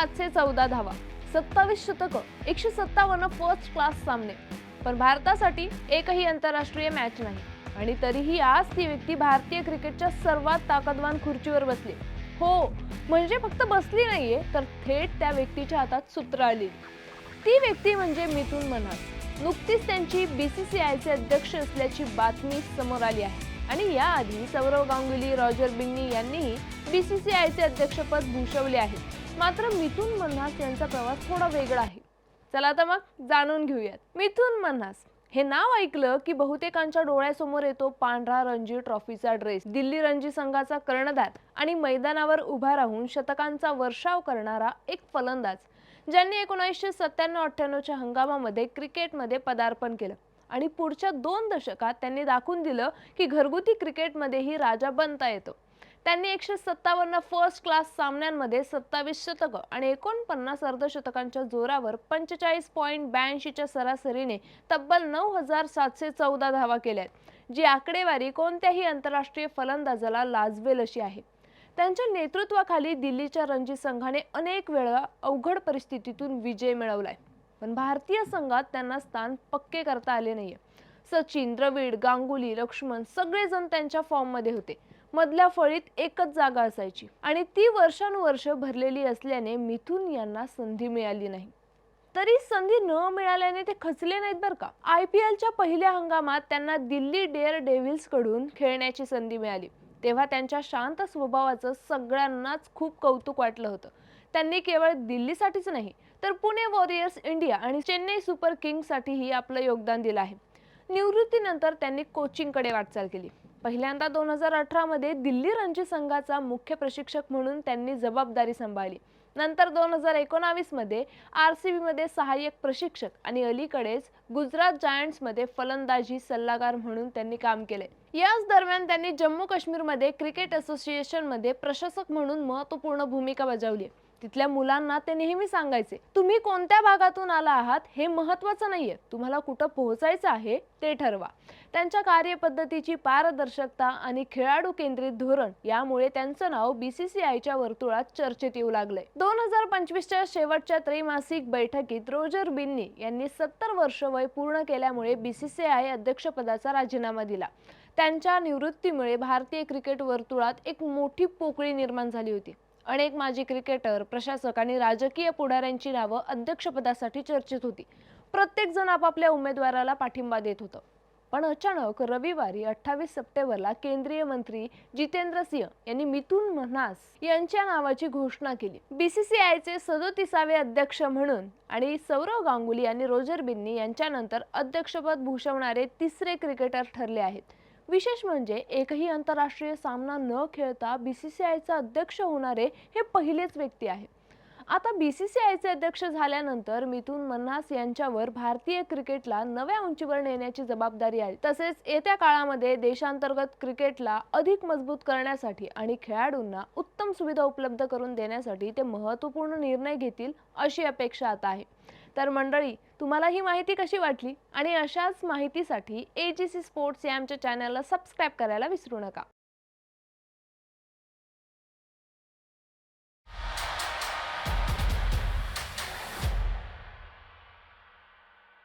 सातशे चौदा धावा. सत्तावीस शतकं एकशे सत्तावन्न फर्स्ट क्लास सामने. पण भारतासाठी एकही आंतरराष्ट्रीय मॅच नाही. आणि तरीही आज ती व्यक्ती भारतीय क्रिकेटच्या सर्वात ताकदवान खुर्चीवर बसली. हो म्हणजे फक्त बसली नाहीये तर थेट त्या व्यक्तीच्या हातात सूत्र आली ती व्यक्ती म्हणजे मिथुन मन्हास नुकतीच त्यांची बी सी सी आयचे अध्यक्ष असल्याची बातमी समोर आली आहे. आणि याआधी सौरव गांगुली रॉजर बिन्नी यांनीही बीसीसीआयचे अध्यक्षपद भूषवले आहे. मात्र मिथुन मन्हास यांचा प्रवास थोडा वेगळा आहे. चला आता मग जाणून घेऊयात. मिथुन मन्हास हे नाव ऐकलं की बहुतेकांच्या डोळ्यासमोर येतो पांढरा रणजी ट्रॉफीचा ड्रेस. दिल्ली रणजी संघाचा कर्णधार आणि मैदानावर उभा राहून शतकांचा वर्षाव करणारा एक फलंदाज ज्यांनी एकोणीसशे सत्त्याण्णव अठ्ठ्याण्णवच्या हंगामामध्ये क्रिकेटमध्ये पदार्पण केलं आणि पुढच्या दोन दशकात त्यांनी दाखवून दिलं की घरगुती क्रिकेटमध्येही राजा बनता येतो. त्यांनी एकशे सत्तावन्न फर्स्ट क्लास सामन्यांमध्ये सत्तावीस शतकं आणि एकोणपन्नास अर्धशतकांच्या जोरावर पंचेचाळीस पॉईंट ब्याऐंशीच्या सरासरीने तब्बल नऊ हजार सातशे चौदा धावा केल्या आहेत. जी आकडेवारी कोणत्याही आंतरराष्ट्रीय फलंदाजाला लाजवेल अशी आहे. त्यांच्या नेतृत्वाखाली दिल्लीच्या रणजी संघाने अनेक वेळा अवघड परिस्थितीतून विजय मिळवलाय. पण भारतीय संघात त्यांना स्थान पक्के करता आले नाहीये. सचिन द्रविड गांगुली लक्ष्मण सगळेजण त्यांच्या फॉर्ममध्ये होते. मधल्या फळीत एकच जागा असायची. आणि ती वर्षानुवर्ष भरलेली असल्याने मिथून यांना संधी मिळाली नाही. तरी संधी न मिळाल्याने ते खचले नाहीत बरं का? आय पी एलच्या पहिल्या हंगामात त्यांना दिल्ली डेअर डेव्हिल्सकडून खेळण्याची संधी मिळाली. तेव्हा त्यांच्या शांत स्वभावाचं सगळ्यांनाच खूप कौतुक वाटलं होतं. त्यांनी केवळ दिल्लीसाठीच नाही तर पुणे वॉरियर्स इंडिया आणि चेन्नई सुपर किंग्ससाठीही आपलं योगदान दिलं आहे. निवृत्तीनंतर त्यांनी कोचिंगकडे वाटचाल केली. पहिल्यांदा दोन हजार अठरामध्ये दिल्ली रणजी संघाचा मुख्य प्रशिक्षक म्हणून त्यांनी जबाबदारी सांभाळली. नंतर दोन हजार एकोणावीसमध्ये आर सी बीमध्ये सहाय्यक प्रशिक्षक आणि अलीकडेच गुजरात जायंट्समध्ये फलंदाजी सल्लागार म्हणून त्यांनी काम केले. याच दरम्यान त्यांनी जम्मू काश्मीरमध्ये क्रिकेट असोसिएशनमध्ये प्रशासक म्हणून महत्त्वपूर्ण भूमिका बजावली. तिथल्या मुलांना ते नेहमी सांगायचे तुम्ही कोणत्या भागातून आला आहात हे महत्वाचं नाहीये. तुम्हाला कुठं पोहोचायचं आहे ते ठरवा. त्यांच्या कार्यपद्धतीची पारदर्शकता आणि खेळाडू केंद्रित धोरण यामुळे त्यांचं नाव बीसीसीआयच्या वर्तुळात चर्चेत येऊ लागलंय. दोन हजार पंचवीसच्या शेवटच्या त्रैमासिक बैठकीत रोजर बिन्नी यांनी सत्तर वर्ष वय पूर्ण केल्यामुळे बीसीसीआय अध्यक्षपदाचा राजीनामा दिला. त्यांच्या निवृत्तीमुळे भारतीय क्रिकेट वर्तुळात एक मोठी पोकळी निर्माण झाली होती. अनेक माजी क्रिकेटर प्रशासक आणि राजकीय पुढाऱ्यांची नावं अध्यक्षपदासाठी चर्चेत होती. प्रत्येक जण आपापल्या उमेदवाराला पाठिंबा देत होतं. पण अचानक रविवारी अठ्ठावीस सप्टेंबरला केंद्रीय मंत्री जितेंद्र सिंह यांनी मिथुन मन्हास यांच्या नावाची घोषणा केली. बीसीसीआयचे सदोतीसावे अध्यक्ष म्हणून आणि सौरव गांगुली आणि रोजर बिन्नी यांच्यानंतर अध्यक्षपद भूषवणारे तिसरे क्रिकेटर ठरले आहेत. विशेष म्हणजे एकही आंतरराष्ट्रीय सामना न खेळता बी सी सी आयचा अध्यक्ष होणारे हे पहिलेच व्यक्ती आहे. आता बी सी सी आयचे अध्यक्ष झाल्यानंतर मिथुन मन्हास यांच्यावर भारतीय क्रिकेटला नव्या उंचीवर नेण्याची जबाबदारी आहे. तसेच येत्या काळामध्ये देशांतर्गत क्रिकेटला अधिक मजबूत करण्यासाठी आणि खेळाडूंना उत्तम सुविधा उपलब्ध करून देण्यासाठी ते महत्त्वपूर्ण निर्णय घेतील अशी अपेक्षा आता आहे. तर मंडळी तुम्हाला ही माहिती कशी वाटली? आणि अशाच माहितीसाठी ए जी सी स्पोर्ट्स या आमच्या चॅनलला सबस्क्राईब करायला विसरू नका.